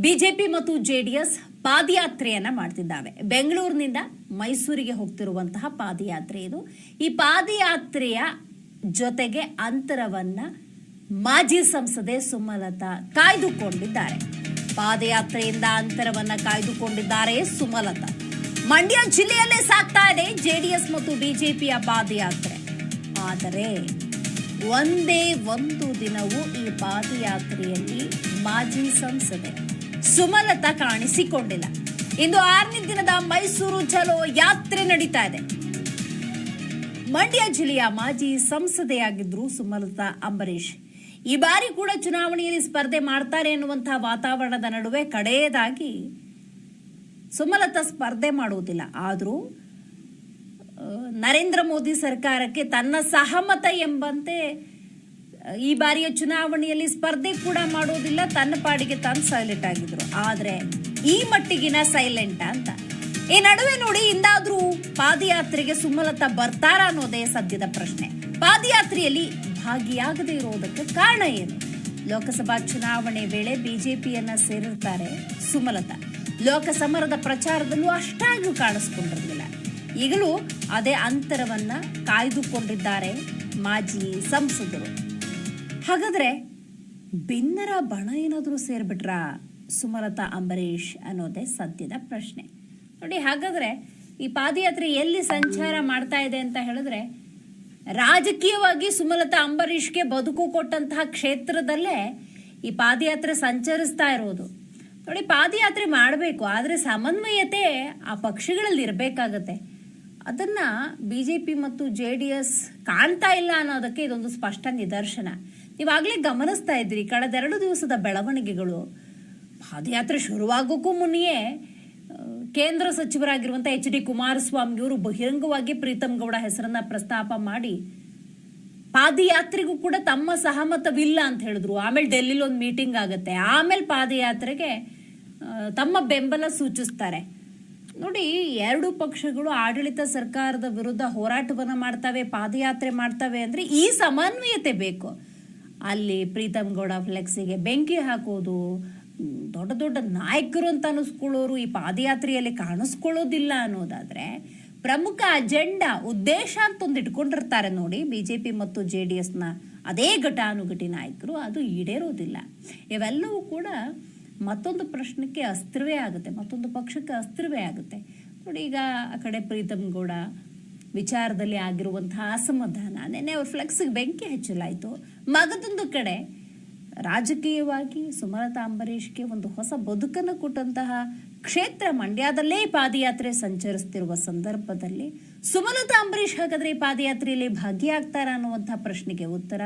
BJP ಮತ್ತು JDS ಪಾದಯಾತ್ರೆಯನ್ನ ಮಾಡ್ತಿದ್ದಾವೆ. ಬೆಂಗಳೂರಿನಿಂದ ಮೈಸೂರಿಗೆ ಹೋಗ್ತಿರುವಂತಹ ಪಾದಯಾತ್ರೆ ಇದು. ಈ ಪಾದಯಾತ್ರೆಯ ಜೊತೆಗೆ ಅಂತರವನ್ನ ಮಾಜಿ ಸಂಸದೆ ಸುಮಲತಾ ಕಾಯ್ದುಕೊಂಡಿದ್ದಾರೆ. ಪಾದಯಾತ್ರೆಯಿಂದ ಅಂತರವನ್ನ ಕಾಯ್ದುಕೊಂಡಿದ್ದಾರೆ ಸುಮಲತಾ. ಮಂಡ್ಯ ಜಿಲ್ಲೆಯಲ್ಲೇ ಸಾಗ್ತಾ ಇದೆ ಜೆಡಿಎಸ್ ಮತ್ತು ಬಿಜೆಪಿಯ ಪಾದಯಾತ್ರೆ. ಆದರೆ ಒಂದೇ ಒಂದು ದಿನವೂ ಈ ಪಾದಯಾತ್ರೆಯಲ್ಲಿ ಮಾಜಿ ಸಂಸದೆ ಸುಮಲತಾ ಕಾಣಿಸಿಕೊಂಡಿಲ್ಲ. ಇಂದು ಆರನೇ ದಿನದ ಮೈಸೂರು ಚಲೋ ಯಾತ್ರೆ ನಡೀತಾ ಇದೆ. ಮಂಡ್ಯ ಜಿಲ್ಲೆಯ ಮಾಜಿ ಸಂಸದೆಯಾಗಿದ್ರು ಸುಮಲತಾ ಅಂಬರೀಶ್ ಈ ಬಾರಿ ಕೂಡ ಚುನಾವಣೆಯಲ್ಲಿ ಸ್ಪರ್ಧೆ ಮಾಡ್ತಾರೆ ಎನ್ನುವಂತಹ ವಾತಾವರಣದ ನಡುವೆ ಕಡೆಯದಾಗಿ ಸುಮಲತಾ ಸ್ಪರ್ಧೆ ಮಾಡುವುದಿಲ್ಲ. ಆದರೂ ನರೇಂದ್ರ ಮೋದಿ ಸರ್ಕಾರಕ್ಕೆ ತನ್ನ ಸಹಮತ ಎಂಬಂತೆ ಈ ಬಾರಿಯ ಚುನಾವಣೆಯಲ್ಲಿ ಸ್ಪರ್ಧೆ ಕೂಡ ಮಾಡೋದಿಲ್ಲ ತನ್ನ ಪಾಡಿಗೆ ತಾನು ಸೈಲೆಂಟ್ ಆಗಿದ್ರು. ಆದ್ರೆ ಈ ಮಟ್ಟಿಗಿನ ಸೈಲೆಂಟ್ ಅಂತ. ಈ ನಡುವೆ ನೋಡಿ ಇಂದಾದ್ರೂ ಪಾದಯಾತ್ರೆಗೆ ಸುಮಲತಾ ಬರ್ತಾರ ಅನ್ನೋದೇ ಸದ್ಯದ ಪ್ರಶ್ನೆ. ಪಾದಯಾತ್ರೆಯಲ್ಲಿ ಭಾಗಿಯಾಗದೇ ಇರೋದಕ್ಕೆ ಕಾರಣ ಏನು? ಲೋಕಸಭಾ ಚುನಾವಣೆ ವೇಳೆ ಬಿಜೆಪಿಯನ್ನ ಸೇರಿರ್ತಾರೆ ಸುಮಲತಾ. ಲೋಕಸಮರದ ಪ್ರಚಾರದಲ್ಲೂ ಅಷ್ಟಾಗಿ ಕಾಣಿಸ್ಕೊಂಡಿರಲಿಲ್ಲ. ಈಗಲೂ ಅದೇ ಅಂತರವನ್ನ ಕಾಯ್ದುಕೊಂಡಿದ್ದಾರೆ ಮಾಜಿ ಸಂಸದರು. ಹಾಗಾದ್ರೆ ಬೆನ್ನರ ಬಣ ಏನಾದರೂ ಸೇರ್ಬಿಟ್ರಾ ಸುಮಲತಾ, ಅಂಬರೀಷ್ ಅನ್ನೋದೇ ಸದ್ಯದ ಪ್ರಶ್ನೆ. ನೋಡಿ, ಹಾಗಾದ್ರೆ ಈ ಪಾದಯಾತ್ರೆ ಎಲ್ಲಿ ಸಂಚಾರ ಮಾಡ್ತಾ ಇದೆ ಅಂತ ಹೇಳಿದ್ರೆ ರಾಜಕೀಯವಾಗಿ ಸುಮಲತಾ, ಅಂಬರೀಷ್ಗೆ ಬದುಕು ಕೊಟ್ಟಂತಹ ಕ್ಷೇತ್ರದಲ್ಲೇ ಈ ಪಾದಯಾತ್ರೆ ಸಂಚರಿಸ್ತಾ ಇರೋದು. ನೋಡಿ, ಪಾದಯಾತ್ರೆ ಮಾಡಬೇಕು, ಆದರೆ ಸಮನ್ವಯತೆ ಆ ಪಕ್ಷಗಳಲ್ಲಿ ಇರಬೇಕಾಗತ್ತೆ. ಅದನ್ನ ಬಿಜೆಪಿ ಮತ್ತು ಜೆ ಡಿ ಎಸ್ ಕಾಣ್ತಾ ಇಲ್ಲ ಅನ್ನೋದಕ್ಕೆ ಇದೊಂದು ಸ್ಪಷ್ಟ ನಿದರ್ಶನ. ನೀವಾಗಲೇ ಗಮನಿಸ್ತಾ ಇದ್ರಿ ಕಳೆದೆರಡು ದಿವಸದ ಬೆಳವಣಿಗೆಗಳು. ಪಾದಯಾತ್ರೆ ಶುರುವಾಗೋಕ್ಕೂ ಮುನ್ನೆಯೇ ಕೇಂದ್ರ ಸಚಿವರಾಗಿರುವಂಥ ಎಚ್ ಡಿ ಕುಮಾರಸ್ವಾಮಿಯವರು ಬಹಿರಂಗವಾಗಿ ಪ್ರೀತಮ್ ಗೌಡ ಹೆಸರನ್ನ ಪ್ರಸ್ತಾಪ ಮಾಡಿ, ಪಾದಯಾತ್ರೆಗೂ ಕೂಡ ತಮ್ಮ ಸಹಮತವಿಲ್ಲ ಅಂತ ಹೇಳಿದ್ರು. ಆಮೇಲೆ ಡೆಲ್ಲಿಲಿ ಒಂದು ಮೀಟಿಂಗ್ ಆಗುತ್ತೆ. ಆಮೇಲೆ ಪಾದಯಾತ್ರೆಗೆ ತಮ್ಮ ಬೆಂಬಲ ಸೂಚಿಸ್ತಾರೆ. ನೋಡಿ, ಎರಡು ಪಕ್ಷಗಳು ಆಡಳಿತ ಸರ್ಕಾರದ ವಿರುದ್ಧ ಹೋರಾಟವನ್ನ ಮಾಡ್ತವೆ, ಪಾದಯಾತ್ರೆ ಮಾಡ್ತವೆ ಅಂದ್ರೆ ಈ ಸಮನ್ವಯತೆ ಬೇಕು. ಅಲ್ಲಿ ಪ್ರೀತಮ್ ಗೌಡ ಫ್ಲೆಕ್ಸಿಗೆ ಬೆಂಕಿ ಹಾಕೋದು ದೊಡ್ಡ ದೊಡ್ಡ ನಾಯಕರು ಅಂತ ಅನಿಸ್ಕೊಳ್ಳೋರು, ಈ ಪಾದಯಾತ್ರೆಯಲ್ಲಿ ಕಾಣಿಸ್ಕೊಳ್ಳೋದಿಲ್ಲ ಅನ್ನೋದಾದ್ರೆ ಪ್ರಮುಖ ಅಜೆಂಡಾ ಉದ್ದೇಶ ಅಂತ ಇಟ್ಕೊಂಡಿರ್ತಾರೆ ನೋಡಿ ಬಿಜೆಪಿ ಮತ್ತು ಜೆ ಡಿ ಎಸ್ನ ಅದೇ ಘಟಾನುಘಟಿ ನಾಯಕರು, ಅದು ಈಡೇರೋದಿಲ್ಲ. ಇವೆಲ್ಲವೂ ಕೂಡ ಮತ್ತೊಂದು ಪ್ರಶ್ನಕ್ಕೆ ಅಸ್ತ್ರವೇ ಆಗುತ್ತೆ, ಮತ್ತೊಂದು ಪಕ್ಷಕ್ಕೆ ಅಸ್ತ್ರವೇ ಆಗುತ್ತೆ. ನೋಡಿ ಈಗ ಆ ಕಡೆ ಪ್ರೀತಮ್ ಗೌಡ ವಿಚಾರದಲ್ಲಿ ಆಗಿರುವಂತಹ ಅಸಮಾಧಾನ, ನೆನ್ನೆ ಅವ್ರ ಫ್ಲೆಕ್ಸ್ಗೆ ಬೆಂಕಿ ಹಚ್ಚಲಾಯಿತು. ಮಗದೊಂದು ಕಡೆ ರಾಜಕೀಯವಾಗಿ ಸುಮಲತಾ ಅಂಬರೀಷ್ಗೆ ಒಂದು ಹೊಸ ಬದುಕನ್ನು ಕೊಟ್ಟಂತಹ ಕ್ಷೇತ್ರ ಮಂಡ್ಯದಲ್ಲೇ ಪಾದಯಾತ್ರೆ ಸಂಚರಿಸ್ತಿರುವ ಸಂದರ್ಭದಲ್ಲಿ ಸುಮಲತಾ ಅಂಬರೀಷ್ ಹಾಗಾದ್ರೆ ಈ ಪಾದಯಾತ್ರೆಯಲ್ಲಿ ಭಾಗಿಯಾಗ್ತಾರ ಅನ್ನುವಂಥ ಪ್ರಶ್ನೆಗೆ ಉತ್ತರ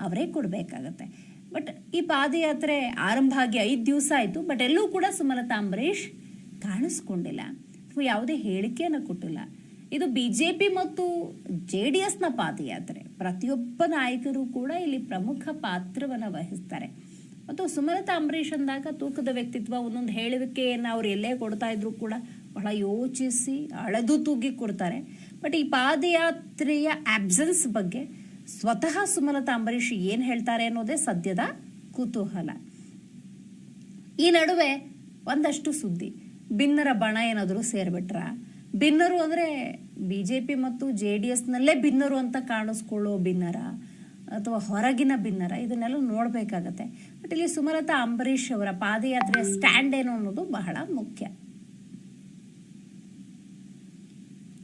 ಅವರೇ ಕೊಡಬೇಕಾಗತ್ತೆ. ಬಟ್ ಈ ಪಾದಯಾತ್ರೆ ಆರಂಭ ಆಗಿ ಐದು ದಿವಸ ಆಯಿತು, ಬಟ್ ಎಲ್ಲೂ ಕೂಡ ಸುಮಲತಾ ಅಂಬರೀಷ್ ಕಾಣಿಸ್ಕೊಂಡಿಲ್ಲ. ಅಥವಾ ಯಾವುದೇ ಹೇಳಿಕೆಯನ್ನು ಕೊಟ್ಟಿಲ್ಲ. ಇದು ಬಿಜೆಪಿ ಮತ್ತು ಜೆ ಡಿ ಎಸ್ನ ಪಾದಯಾತ್ರೆ ಪ್ರತಿಯೊಬ್ಬ ನಾಯಕರು ಕೂಡ ಇಲ್ಲಿ ಪ್ರಮುಖ ಪಾತ್ರವನ್ನು ವಹಿಸ್ತಾರೆ. ಮತ್ತು ಸುಮಲತಾ ಅಂಬರೀಷ್ ಅಂದಾಗ ತೂಕದ ವ್ಯಕ್ತಿತ್ವ ಒಂದೊಂದು ಹೇಳಿಕೆಯನ್ನು ಅವ್ರು ಎಲ್ಲೇ ಕೊಡ್ತಾ ಇದ್ರು ಕೂಡ ಬಹಳ ಯೋಚಿಸಿ ಅಳೆದು ತೂಗಿ ಕೊಡ್ತಾರೆ. ಬಟ್ ಈ ಪಾದಯಾತ್ರೆಯ ಆಬ್ಸೆನ್ಸ್ ಬಗ್ಗೆ ಸ್ವತಃ ಸುಮಲತಾ ಅಂಬರೀಷ್ ಏನು ಹೇಳ್ತಾರೆ ಅನ್ನೋದೇ ಸದ್ಯದ ಕುತೂಹಲ. ಈ ನಡುವೆ ಒಂದಷ್ಟು ಸುದ್ದಿ ಬಿನ್ನರ ಬಣ ಏನಾದರೂ ಸೇರ್ಬಿಟ್ರ? ಭಿನ್ನರು ಅಂದರೆ ಬಿ ಜೆ ಪಿ ಮತ್ತು ಜೆ ಡಿ ಎಸ್ನಲ್ಲೇ ಭಿನ್ನರು ಅಂತ ಕಾಣಿಸ್ಕೊಳ್ಳೋ ಭಿನ್ನರ ಅಥವಾ ಹೊರಗಿನ ಭಿನ್ನರ, ಇದನ್ನೆಲ್ಲ ನೋಡಬೇಕಾಗತ್ತೆ. ಬಟ್ ಇಲ್ಲಿ ಸುಮಲತಾ ಅಂಬರೀಷ್ ಅವರ ಪಾದಯಾತ್ರೆಯ ಸ್ಟ್ಯಾಂಡ್ ಏನು ಅನ್ನೋದು ಬಹಳ ಮುಖ್ಯ.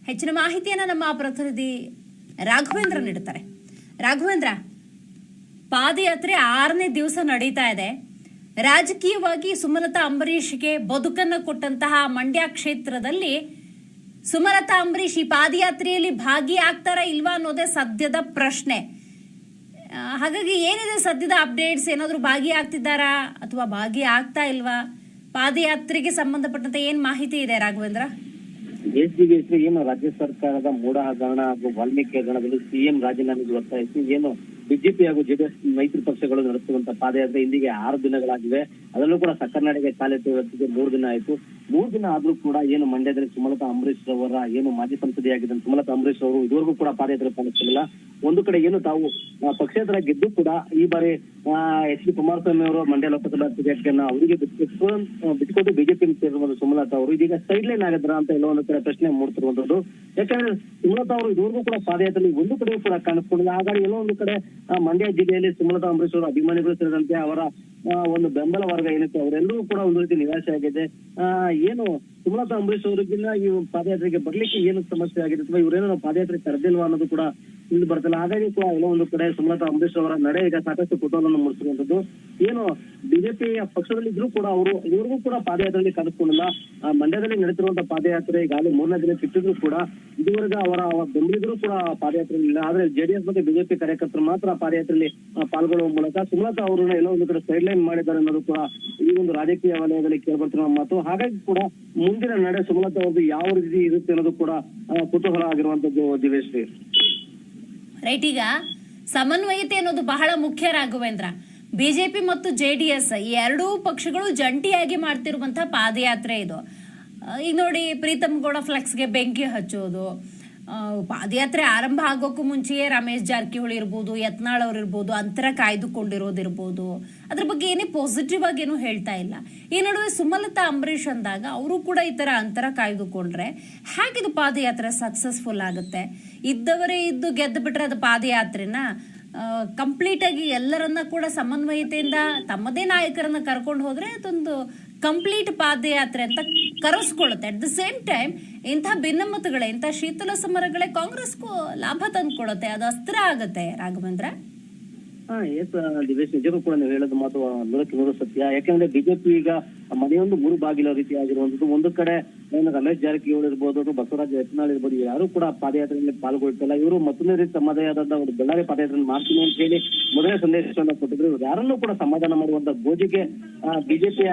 ಹೆಚ್ಚಿನ ಮಾಹಿತಿಯನ್ನು ನಮ್ಮ ಪ್ರತಿನಿಧಿ ರಾಘವೇಂದ್ರ ನೀಡುತ್ತಾರೆ ರಾಘವೇಂದ್ರ, ಪಾದಯಾತ್ರೆ ಆರನೇ ದಿವಸ ನಡೀತಾ ಇದೆ. ರಾಜಕೀಯವಾಗಿ ಸುಮಲತಾ ಅಂಬರೀಷ್ಗೆ ಬದುಕನ್ನು ಕೊಟ್ಟಂತಹ ಮಂಡ್ಯ ಕ್ಷೇತ್ರದಲ್ಲಿ ಸುಮಲತಾ ಅಂಬರೀಷ್ ಈ ಪಾದಯಾತ್ರೆಯಲ್ಲಿ ಭಾಗಿಯಾಗ್ತಾರಾ ಇಲ್ವಾ ಅನ್ನೋದೇ ಸದ್ಯದ ಪ್ರಶ್ನೆ. ಹಾಗಾಗಿ ಏನಿದೆ ಸದ್ಯದ ಅಪ್ಡೇಟ್ಸ್? ಏನಾದರೂ ಭಾಗಿಯಾಗ್ತಿದ್ದಾರಾ ಅಥವಾ ಭಾಗಿ ಆಗ್ತಾ ಇಲ್ವಾ? ಪಾದಯಾತ್ರೆಗೆ ಸಂಬಂಧಪಟ್ಟಂತೆ ಏನ್ ಮಾಹಿತಿ ಇದೆ ರಾಘವೇಂದ್ರ? ಬೇಸಿಗೆ ಏನು ರಾಜ್ಯ ಸರ್ಕಾರದ ಮೂಢ ಹಗರಣ ಹಾಗೂ ವಾಲ್ಮೀಕಿ ಹಗರಣದಲ್ಲಿ ಸಿಎಂ ರಾಜೀನಾಮೆಗೆ ಒತ್ತಾಯಿಸಿ ಏನು ಬಿಜೆಪಿ ಹಾಗೂ ಜೆಡಿಎಸ್ ಮೈತ್ರಿ ಪಕ್ಷಗಳು ನಡೆಸುವಂತಹ ಪಾದಯಾತ್ರೆ ಇಂದಿಗೆ ಆರು ದಿನಗಳಾಗಿವೆ ಅದರಲ್ಲೂ ಕೂಡ ಸಕ್ಕರ್ನಾಡಿಗೆ ಇವತ್ತಿಗೆ ಮೂರು ದಿನ ಆಯ್ತು. ಮೂರು ದಿನ ಆದ್ರೂ ಕೂಡ ಏನು ಮಂಡ್ಯದಲ್ಲಿ ಸುಮಲತಾ ಅಂಬರೀಶ್ ಅವರ ಏನು ಮಾಜಿ ಸಂಸದೆಯಾಗಿದ್ದ ಸುಮಲತಾ ಅಂಬರೀಶ್ ಅವರು ಇದುವರೆಗೂ ಕೂಡ ಪಾದಯಾತ್ರೆ ಪಾಲಿಸಲಿಲ್ಲ. ಒಂದು ಕಡೆ ಏನು ತಾವು ಪಕ್ಷೇತರ ಗೆದ್ದು ಕೂಡ ಈ ಬಾರಿ ಎಚ್ ಡಿ ಕುಮಾರಸ್ವಾಮಿ ಅವರು ಮಂಡ್ಯ ಲೋಕಸಭಾ ಟಿಕೆಟ್ ಅನ್ನ ಅವರಿಗೆ ಬಿಟ್ಕೊಂಡು ಬಿಜೆಪಿ ಸೇರಿರುವಂತಹ ಸುಮಲತಾ ಅವರು ಇದೀಗ ಸೈಡ್ ಲೈನ್ ಆಗಿದ್ರ ಅಂತ ಎಲ್ಲ ಒಂದು ಕಡೆ ಪ್ರಶ್ನೆ ಮೂಡ್ತಿರುವಂತದ್ದು. ಯಾಕಂದ್ರೆ ಸುಮಲತಾ ಅವರು ಇದುವರೆಗೂ ಕೂಡ ಪಾದಯಾತ್ರೆ ಒಂದು ಕಡೆಯೂ ಕೂಡ ಕಾಣಿಸ್ಕೊಂಡಿಲ್ಲ. ಹಾಗಾಗಿ ಎಲ್ಲೋ ಒಂದು ಕಡೆ ಮಂಡ್ಯ ಜಿಲ್ಲೆಯಲ್ಲಿ ಸುಮಲತಾ ಅಂಬರೀಶ್ ಅವರ ಅಭಿಮಾನಿಗಳು ಸೇರಿದಂತೆ ಅವರ ಒಂದು ಬೆಂಬಲ ವರ್ಗ ಏನಿತ್ತು, ಅವರೆಲ್ಲರೂ ಕೂಡ ಒಂದು ರೀತಿ ನಿರಾಶೆ ಆಗಿದೆ ಏನು ಸುಮಲತಾ ಅಂಬರೀಶ್ ಅವರಿಗಿನ್ನ ಈ ಪಾದಯಾತ್ರೆಗೆ ಬರ್ಲಿಕ್ಕೆ ಏನು ಸಮಸ್ಯೆ ಆಗಿದೆ ಅಥವಾ ಇವರೇನೋ ಪಾದಯಾತ್ರೆ ಕರೆದಿಲ್ವಾ ಅನ್ನೋದು ಕೂಡ ಇಲ್ಲಿ ಬರ್ತಿಲ್ಲ. ಹಾಗಾಗಿ ಕೂಡ ಎಲ್ಲೋ ಒಂದು ಕಡೆ ಸುಮಲತಾ ಅಂಬರೀಶ್ ಅವರ ನಡೆ ಈಗ ಸಾಕಷ್ಟು ಕುತೂಹಲವನ್ನು ಮೂಡಿಸಿರುವಂತದ್ದು. ಏನು ಬಿಜೆಪಿ ಪಕ್ಷದಲ್ಲಿ ಇದ್ರೂ ಕೂಡ ಅವರು ಇವ್ರಿಗೂ ಕೂಡ ಪಾದಯಾತ್ರೆಯಲ್ಲಿ ಆ, ಮಂಡ್ಯದಲ್ಲಿ ನಡೆತಿರುವಂತಹ ಪಾದಯಾತ್ರೆ ಈಗಾಗಲೇ ಮೂರನೇ ದಿನ ಸಿಕ್ಕಿದ್ರು ಕೂಡ ಇದುವರೆಗೆ ಅವರ ಬೆಂಬಲಿಗರು ಕೂಡ ಪಾದಯಾತ್ರೆಯಲ್ಲಿ ಇಲ್ಲ ಆದ್ರೆ ಜೆಡಿಎಸ್ ಮತ್ತೆ ಬಿಜೆಪಿ ಕಾರ್ಯಕರ್ತರು ಮಾತ್ರ ಪಾದಯಾತ್ರೆಯಲ್ಲಿ ಪಾಲ್ಗೊಳ್ಳುವ ಮೂಲಕ ಸುಮಲತಾ ಅವರನ್ನ ಎಲ್ಲೋ ಒಂದು ಕಡೆ ಸೈಡ್ ಲೈನ್ ಮಾಡಿದ್ದಾರೆ ಅನ್ನೋದು ಕೂಡ ಈ ಒಂದು ರಾಜಕೀಯ ವಲಯದಲ್ಲಿ ಕೇಳ್ಬರ್ತಿರುವ ಮಾತು. ಹಾಗಾಗಿ ಕೂಡ ಮುಂದಿನ ನಡೆ ಸುಮಲತಾ ಅವ್ರದ್ದು ಯಾವ ರೀತಿ ಇರುತ್ತೆ ಅನ್ನೋದು ಕೂಡ ಕುತೂಹಲ ಆಗಿರುವಂತದ್ದು ದಿವೇಶ್ರೀ ರೈಟ್, ಈಗ ಸಮನ್ವಯತೆ ಅನ್ನೋದು ಬಹಳ ಮುಖ್ಯ ರಾಘವೇಂದ್ರ. ಬಿಜೆಪಿ ಮತ್ತು ಜೆ ಡಿ ಎಸ್ ಈ ಎರಡೂ ಪಕ್ಷಗಳು ಜಂಟಿಯಾಗಿ ಮಾಡ್ತಿರುವಂತಹ ಪಾದಯಾತ್ರೆ ಇದು. ಈಗ ನೋಡಿ, ಪ್ರೀತಮ್ ಗೌಡ ಫ್ಲೆಕ್ಸ್ಗೆ ಬೆಂಕಿ ಹಚ್ಚೋದು. ಪಾದಯಾತ್ರೆ ಆರಂಭ ಆಗೋಕ್ಕೂ ಮುಂಚೆಯೇ ರಮೇಶ್ ಜಾರಕಿಹೊಳಿ ಇರ್ಬೋದು, ಯತ್ನಾಳ್ ಅವ್ರು ಇರ್ಬೋದು, ಅಂತರ ಕಾಯ್ದುಕೊಂಡಿರೋದಿರ್ಬೋದು. ಅದ್ರ ಬಗ್ಗೆ ಏನೇ ಪಾಸಿಟಿವ್ ಆಗಿ ಏನು ಹೇಳ್ತಾ ಇಲ್ಲ. ಈ ನಡುವೆ ಸುಮಲತಾ, ಅಂಬರೀಷ್ ಅಂದಾಗ ಅವರು ಕೂಡ ಈ ತರ ಅಂತರ ಕಾಯ್ದುಕೊಂಡ್ರೆ ಹೇಗಿದು ಪಾದಯಾತ್ರೆ ಸಕ್ಸಸ್ಫುಲ್ ಆಗುತ್ತೆ? ಇದ್ದವರೇ ಇದ್ದು ಗೆದ್ದು ಬಿಟ್ರೆ ಅದು ಪಾದಯಾತ್ರೆನ? ಕಂಪ್ಲೀಟ್ ಆಗಿ ಎಲ್ಲರನ್ನ ಕೂಡ ಸಮನ್ವಯತೆಯಿಂದ ತಮ್ಮದೇ ನಾಯಕರನ್ನ ಕರ್ಕೊಂಡು ಹೋದ್ರೆ ಅದೊಂದು ಕಂಪ್ಲೀಟ್ ಪಾದಯಾತ್ರೆ ಅಂತ ಕರೆಸ್ಕೊಳ್ಳುತ್ತೆ. ಅಟ್ ದ ಸೇಮ್ ಟೈಮ್ ಇಂತಹ ಭಿನ್ನಮತಗಳೇ ಇಂತಹ ಶೀತಲ ಸಮರಗಳೇ ಕಾಂಗ್ರೆಸ್ಗೂ ಲಾಭ ತಂದ್ಕೊಡುತ್ತೆ. ಅದು ಅಸ್ತ್ರ ಆಗತ್ತೆ, ರಾಘವೇಂದ್ರ? ಹಾ ಎಸ್ ದಿವೇಶ್ ನಿಜಕ್ಕೂ ಕೂಡ ನೀವು ಹೇಳೋದು ಮಾತು ನೂರಕ್ಕೆ ನೂರು ಸತ್ಯ. ಯಾಕಂದ್ರೆ ಬಿಜೆಪಿ ಈಗ ಮನೆಯೊಂದು ಮೂರು ಬಾಗಿಲ ರೀತಿ ಆಗಿರುವಂತದ್ದು ಒಂದು ಕಡೆ ರಮೇಶ್ ಜಾರಕಿಹೊಳಿ ಇರ್ಬೋದು ಬಸವರಾಜ ಯತ್ನಾಳ್ ಇರ್ಬೋದು, ಯಾರು ಕೂಡ ಪಾದಯಾತ್ರೆಯಲ್ಲಿ ಪಾಲ್ಗೊಳ್ತಿಲ್ಲ. ಇವರು ಮತ್ತೊಂದೇ ರೀತಿ ತಮ್ಮದೇ ಆದಂತಹ ಒಂದು ಬಳ್ಳಾರಿ ಪಾದಯಾತ್ರೆ ಮಾಡ್ತೀನಿ ಅಂತ ಹೇಳಿ ಮೊದಲನೇ ಸಂದೇಶವನ್ನ ಕೊಟ್ಟಿದ್ರು. ಇವರು ಯಾರನ್ನೂ ಕೂಡ ಸಮಾಧಾನ ಮಾಡುವಂತ ಗೋಜಿಗೆ ಬಿಜೆಪಿಯ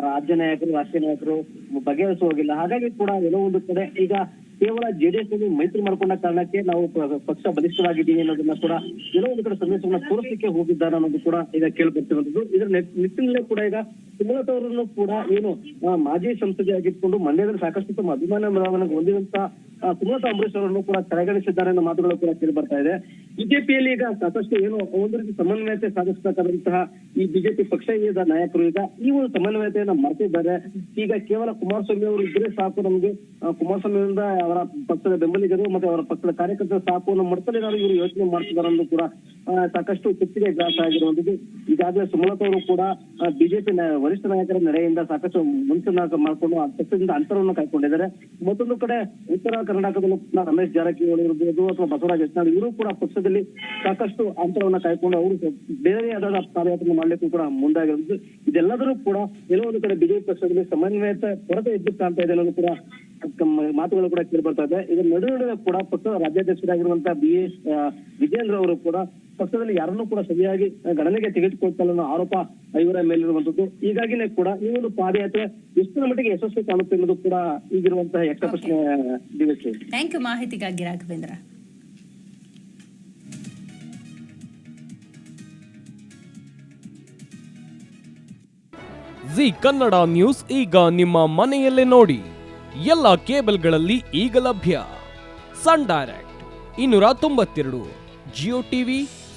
ರಾಜ್ಯ ನಾಯಕರು, ರಾಷ್ಟ್ರೀಯ ನಾಯಕರು ಹೋಗಿಲ್ಲ. ಹಾಗಾಗಿ ಕೂಡ ಎಲ್ಲೋ ಒಂದು ಕಡೆ ಈಗ ಕೇವಲ ಜೆಡಿಎಸ್ನಲ್ಲಿ ಮೈತ್ರಿ ಮಾಡ್ಕೊಂಡ ಕಾರಣಕ್ಕೆ ನಾವು ಪಕ್ಷ ಬಲಿಷ್ಠವಾಗಿದ್ದೀವಿ ಅನ್ನೋದನ್ನ ಕೂಡ ಕೆಲವೊಂದು ಕಡೆ ಸಂದೇಶವನ್ನ ತೋರಿಸಲಿಕ್ಕೆ ಹೋಗಿದ್ದಾರೆ ಅನ್ನೋದು ಕೂಡ ಈಗ ಕೇಳಿ ಬರ್ತಿರುವಂತದ್ದು ಇದರ ನಿಟ್- ನಿಟ್ಟಿನಲ್ಲೇ ಕೂಡ ಈಗ ಸುಮಲತಾ ಅವರನ್ನು ಕೂಡ ಏನು ಮಾಜಿ ಸಂಸದೆ ಆಗಿದ್ಕೊಂಡು ಮಂಡ್ಯದಲ್ಲಿ ಸಾಕಷ್ಟು ತಮ್ಮ ಅಭಿಮಾನ ಮೆರವಣಿಗೆ ಹೊಂದಿದಂತ ಸುಮಲತಾ ಅಂಬರೀಶ್ ಅವರನ್ನು ಕೂಡ ಕಡೆಗಣಿಸಿದ್ದಾರೆ ಅನ್ನೋ ಮಾತುಗಳು ಕೂಡ ಕೇಳಿ ಬರ್ತಾ ಇದೆ. ಬಿಜೆಪಿಯಲ್ಲಿ ಈಗ ಸಾಕಷ್ಟು ಏನು, ಒಂದು ರೀತಿ ಸಮನ್ವಯತೆ ಸಾಧಿಸ್ತಕ್ಕಂತಹ ಈ ಬಿಜೆಪಿ ಪಕ್ಷದ ನಾಯಕರು ಈಗ ಈ ಒಂದು ಸಮನ್ವಯತೆಯನ್ನ ಮರೆತಿದ್ದಾರೆ. ಈಗ ಕೇವಲ ಕುಮಾರಸ್ವಾಮಿ ಅವರು ಇದ್ರೆ ಸಾಕು, ನಮ್ಗೆ ಕುಮಾರಸ್ವಾಮಿಯಿಂದ ಅವರ ಪಕ್ಷದ ಬೆಂಬಲಿಗರು ಮತ್ತೆ ಅವರ ಪಕ್ಷದ ಕಾರ್ಯಕರ್ತರ ಸಾಕು ಮಟ್ಟದಲ್ಲಿ ನಾವು ಇವರು ಯೋಚನೆ ಮಾಡ್ತಿದ್ದಾರೆ ಅನ್ನೋದು ಕೂಡ ಸಾಕಷ್ಟು ಚರ್ಚೆಗೆ ಗ್ರಾಸ ಆಗಿರುವಂತದ್ದು ಈಗಾಗಲೇ ಸುಮಲತಾ ಅವರು ಕೂಡ ಬಿಜೆಪಿ ವರಿಷ್ಠ ನಾಯಕರ ನಡೆಯಿಂದ ಸಾಕಷ್ಟು ಮುಂಚೂಣ ಮಾಡಿಕೊಂಡು ಆ ಪಕ್ಷದಿಂದ ಅಂತರವನ್ನು ಕಾಯ್ಕೊಂಡಿದ್ದಾರೆ. ಮತ್ತೊಂದು ಕಡೆ ಉತ್ತರ ಕರ್ನಾಟಕದಲ್ಲೂ ರಮೇಶ್ ಜಾರಕಿಹೊಳಿ ಇರ್ಬೋದು ಅಥವಾ ಬಸವರಾಜ ಯತ್ನಾಳ್ ಇವರು ಕೂಡ ಪಕ್ಷದಲ್ಲಿ ಸಾಕಷ್ಟು ಅಂತರವನ್ನ ಕಾಯ್ಕೊಂಡು ಅವರು ಬೇರೆ ಆದ ಕಾರ್ಯಾಚರಣೆ ಮಾಡ್ಲಿಕ್ಕೂ ಕೂಡ ಮುಂದಾಗಿರೋದು ಇದೆಲ್ಲದರೂ ಕೂಡ ಕೆಲವೊಂದು ಕಡೆ ಬಿಜೆಪಿ ಪಕ್ಷದಲ್ಲಿ ಸಮನ್ವಯತೆ, ಕೊರತೆ ಎದ್ದು ಕಾಣ್ತಾ ಇದೆ ಕೂಡ ಮಾತುಗಳು ಕೂಡ ಕೇಳಿ ಬರ್ತಾ ಇದೆ. ಇದರ ನಡುವೆ ಕೂಡ ಪಕ್ಷದ ರಾಜ್ಯಾಧ್ಯಕ್ಷರಾಗಿರುವಂತಹ ಬಿ ಎಸ್ ವಿಜೇಂದ್ರ ಅವರು ಕೂಡ ಪಕ್ಷದಲ್ಲಿ ಯಾರನ್ನೂ ಕೂಡ ಸರಿಯಾಗಿ ಗಣನೆಗೆ ತೆಗೆದುಕೊಳ್ತಲ್ಲ ಅನ್ನೋ ಆರೋಪ ಇವರ ಮೇಲಿರುವಂತದ್ದು ಹೀಗಾಗಿನೇ ಕೂಡ ಈ ಒಂದು ಪಾದಯಾತ್ರೆ ಎಷ್ಟರ ಮಟ್ಟಿಗೆ ಯಶಸ್ವಿ ಕಾಣುತ್ತೆ ಅನ್ನೋದು ಕೂಡ ಈಗಿರುವಂತಹ ಯಕ್ಷ ಪ್ರಶ್ನೆ ದಿವಸ ಥ್ಯಾಂಕ್ ಯು ಮಾಹಿತಿಗಾಗಿ ರಾಘವೇಂದ್ರ. ಜಿ ಕನ್ನಡ ನ್ಯೂಸ್ ಈಗ ನಿಮ್ಮ ಮನೆಯಲ್ಲೇ ನೋಡಿ. ಎಲ್ಲ ಕೇಬಲ್ಗಳಲ್ಲಿ ಈಗ ಲಭ್ಯ. ಸನ್ ಡೈರೆಕ್ಟ್ ಇನ್ನೂರ ತೊಂಬತ್ತೆರಡು ಜಿಯೋ ಟಿವಿ